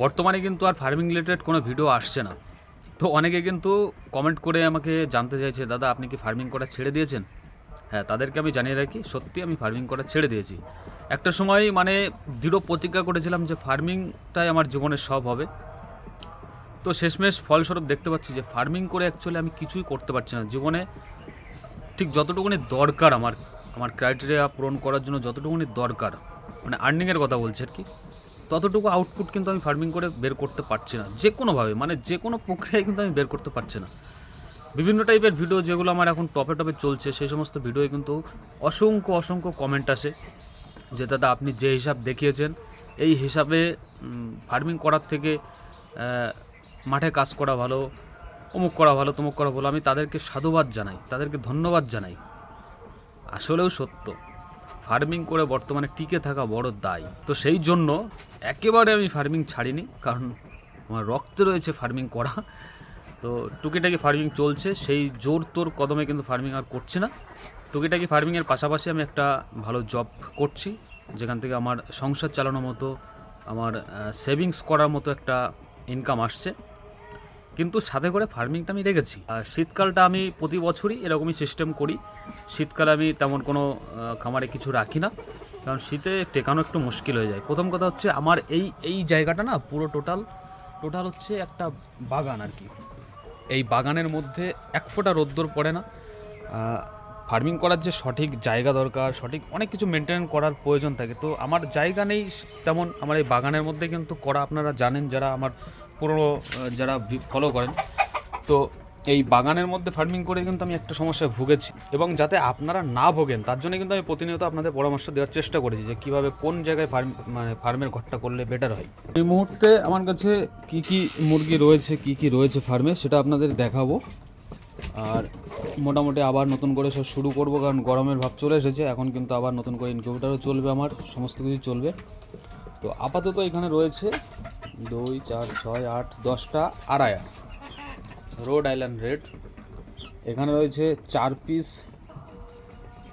বর্তমানে কিন্তু আর ফার্মিং রিলেটেড কোনো ভিডিও আসছে না। তো অনেকে কিন্তু কমেন্ট করে আমাকে জানতে চাইছে, দাদা, আপনি কি ফার্মিং করা ছেড়ে দিয়েছেন? হ্যাঁ তাদেরকে আমি জানিয়ে রাখি, সত্যি আমি ফার্মিং করা ছেড়ে দিয়েছি। একটা সময় মানে দৃঢ় প্রতিজ্ঞা করেছিলাম যে ফার্মিংটাই আমার জীবনের সব হবে। তো শেষমেশ ফলস্বরূপ দেখতে পাচ্ছি যে ফার্মিং করে অ্যাকচুয়ালি আমি কিছুই করতে পারছি না। জীবনে ঠিক যতটুকুনি দরকার আমার আমার ক্রাইটেরিয়া পূরণ করার জন্য যতটুকুনি দরকার মানে আর্নিংয়ের কথা বলছি আর কি। ততটুকু আউটপুট কিন্তু আমি ফার্মিং করে বের করতে পারছি না। যে কোনোভাবে মানে যে কোনো প্রক্রিয়ায় কিন্তু আমি বের করতে পারছি না। বিভিন্ন টাইপের ভিডিও যেগুলো আমার এখন টপে টপে চলছে, সেই সমস্ত ভিডিওয়ে কিন্তু অসংখ্য অসংখ্য কমেন্ট আসে, যে দাদা আপনি যে হিসাব দেখিয়েছেন, এই হিসাবে ফার্মিং করার থেকে মাঠে কাজ করা ভালো, অমুক করা ভালো, তমুক করা ভালো, আমি তাদেরকে সাধুবাদ জানাই, তাদেরকে ধন্যবাদ জানাই। আসলেও সত্য। ফার্মিং করে বর্তমানে টিকে থাকা বড় দায়। তো সেই জন্য একেবারে আমি ফার্মিং ছাড়িনি, কারণ আমার রক্তে রয়েছে ফার্মিং করা। তো টুকিটাকি ফার্মিং চলছে, সেই জোর তোর কদমে কিন্তু ফার্মিং আর করছে না। টুকিটাকি ফার্মিংয়ের পাশাপাশি আমি একটা ভালো জব করছি, যেখান থেকে আমার সংসার চালানোর মতো, আমার সেভিংস করার মতো একটা ইনকাম আসছে। কিন্তু সাথে করে ফার্মিংটা আমি রেখেছি। আর শীতকালটা আমি প্রতি বছরই এরকমই সিস্টেম করি। শীতকালে আমি তেমন কোনো খামারে কিছু রাখি না। কারণ শীতে টেকানো একটু মুশকিল হয়ে যায়। প্রথম কথা হচ্ছে আমার এই এই জায়গাটা না পুরো টোটাল টোটাল হচ্ছে একটা বাগান আর কি। এই বাগানের মধ্যে এক ফোঁটা রোদ্দুর পড়ে না। ফার্মিং করার যে সঠিক জায়গা দরকার, সঠিক অনেক কিছু মেনটেন করার প্রয়োজন থাকে। তো আমার জায়গা নেই তেমন। আমার এই বাগানের মধ্যে কিন্তু করা আপনারা জানেন, যারা আমার পুরো যারা ফলো করেন। তো এই বাগানের মধ্যে ফার্মিং করে কিন্তু আমি একটা সমস্যায় ভুগেছি। এবং যাতে আপনারা না ভোগেন, তার জন্য কিন্তু আমি প্রতিনিয়ত আপনাদের পরামর্শ দেওয়ার চেষ্টা করেছি যে কীভাবে কোন জায়গায় ফার্ম মানে ফার্মের ঘরটা করলে বেটার হয়। এই মুহূর্তে আমার কাছে কি কি মুরগি রয়েছে, কি কি রয়েছে ফার্মে সেটা আপনাদের দেখাবো। আর মোটামুটি আবার নতুন করে সব শুরু করব, কারণ গরমের ভাব চলে এসেছে। এখন কিন্তু আবার নতুন করে ইনকিউবেটারও চলবে আমার, সমস্ত কিছু চলবে। তো আপাতত এখানে রয়েছে দুই, চার, ছয়, আট, দশটা আড়ায়া রোড আইল্যান্ড রেড। এখানে রয়েছে চার পিস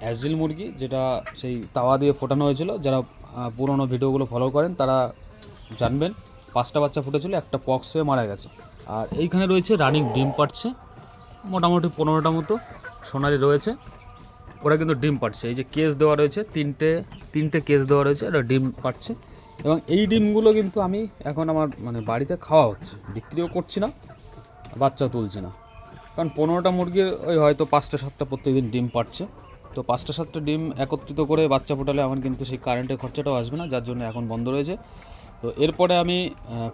অ্যাজিল মুরগি, যেটা সেই তাওয়া দিয়ে ফোটানো হয়েছিল। যারা পুরোনো ভিডিওগুলো ফলো করেন, তারা জানবেন। পাঁচটা বাচ্চা ফুটেছিল, একটা পক্স হয়ে মারা গেছে। আর এইখানে রয়েছে রানিং ডিম পাচ্ছে মোটামুটি পনেরোটা মতো সোনালি রয়েছে। ওরা কিন্তু ডিম পাচ্ছে এই যে কেস দেওয়া রয়েছে, তিনটে তিনটে কেস দেওয়া রয়েছে এটা ডিম পাচ্ছে এবং এই ডিমগুলো কিন্তু আমি এখন আমার মানে বাড়িতে খাওয়া হচ্ছে। বিক্রিও করছি না, বাচ্চা তুলছি না। কারণ পনেরোটা মুরগির ওই হয়তো পাঁচটা, সাতটা প্রত্যেকদিন ডিম পাচ্ছে তো পাঁচটা, সাতটা ডিম একত্রিত করে বাচ্চা ফোটালে আমার কিন্তু সেই কারেন্টের খরচাটাও আসবে না, যার জন্য এখন বন্ধ রয়েছে। তো এরপরে আমি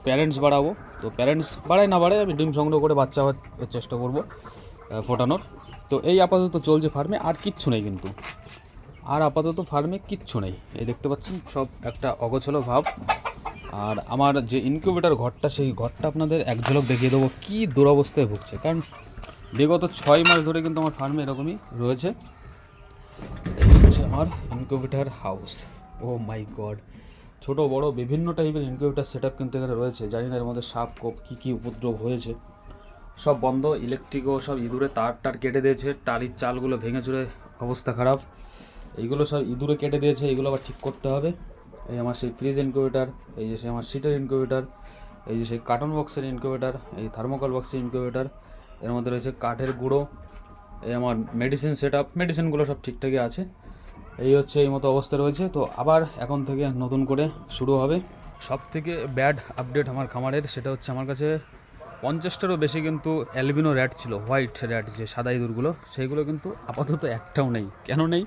প্যারেন্টস বাড়াবো। তো প্যারেন্টস বাড়াই না বাড়াই আমি ডিম সংগ্রহ করে বাচ্চা চেষ্টা করব ফোটানোর। তো এই আপাতত চলছে ফার্মে আর কিচ্ছু নেই কিন্তু। আর আপাতত ফার্মে কিচ্ছু নেই। এই দেখতে পাচ্ছেন, সব একটা অগোছলো ভাব। আর আমার যে ইনকিউবেটর ঘরটা, সেই ঘরটা আপনাদের এক ঝলক দেখিয়ে দেবো। কী দুরবস্থায় ভুগছে। কারণ বিগত ছয় মাস ধরে কিন্তু আমার ফার্মে এরকমই রয়েছে। হচ্ছে আমার incubator house oh my god. ছোট, বড়, বিভিন্ন টাইপের ইনকিউবেটর সেট কিন্তু এখানে রয়েছে। জানি না এর মধ্যে সাপ, কোপ, কী কী উপদ্রব হয়েছে। সব বন্ধ ইলেকট্রিকও সব ইঁদুরে তার টার কেটে দিয়েছে। টালির চালগুলো ভেঙে চুরে অবস্থা খারাপ। এইগুলো সব ইঁদুরে কেটে দিয়েছে এগুলো আবার ঠিক করতে হবে। এই আমার সেই ফ্রিজ ইনকিউবেটার এই যে সেই আমার সিটের ইনকিউবেটার এই যে সেই কার্টন বক্সের ইনকিউবেটার এই থার্মোকল বক্সের ইনকিউবেটার এর মধ্যে রয়েছে কাঠের গুঁড়ো, এই আমার মেডিসিন সেট আপ মেডিসিনগুলো সব ঠিকঠাকই আছে। এই হচ্ছে এই মতো অবস্থা রয়েছে। তো আবার এখন থেকে নতুন করে শুরু হবে। সব থেকে ব্যাড আপডেট আমার খামারের, সেটা হচ্ছে আমার কাছে পঞ্চাশটারও বেশি কিন্তু অ্যালবিনো র্যাট ছিল হোয়াইট র্যাট যে সাদা ইঁদুরগুলো, সেইগুলো কিন্তু আপাতত একটাও নেই। কেন নেই?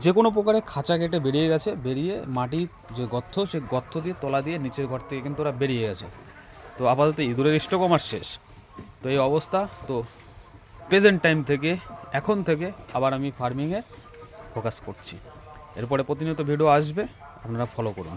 যে কোনো প্রকারে খাঁচা কেটে বেরিয়ে গেছে, বেরিয়ে মাটির যে গর্ত, সে গর্ত দিয়ে তলা দিয়ে নিচের ঘর থেকে কিন্তু ওরা বেরিয়ে গেছে। তো আপাতত ইঁদুরের স্টক আমার শেষ। তো এই অবস্থা, তো প্রেজেন্ট টাইম থেকে, এখন থেকে আবার আমি ফার্মিংয়ে ফোকাস করছি। এরপরে প্রতিনিয়ত ভিডিও আসবে, আপনারা ফলো করুন।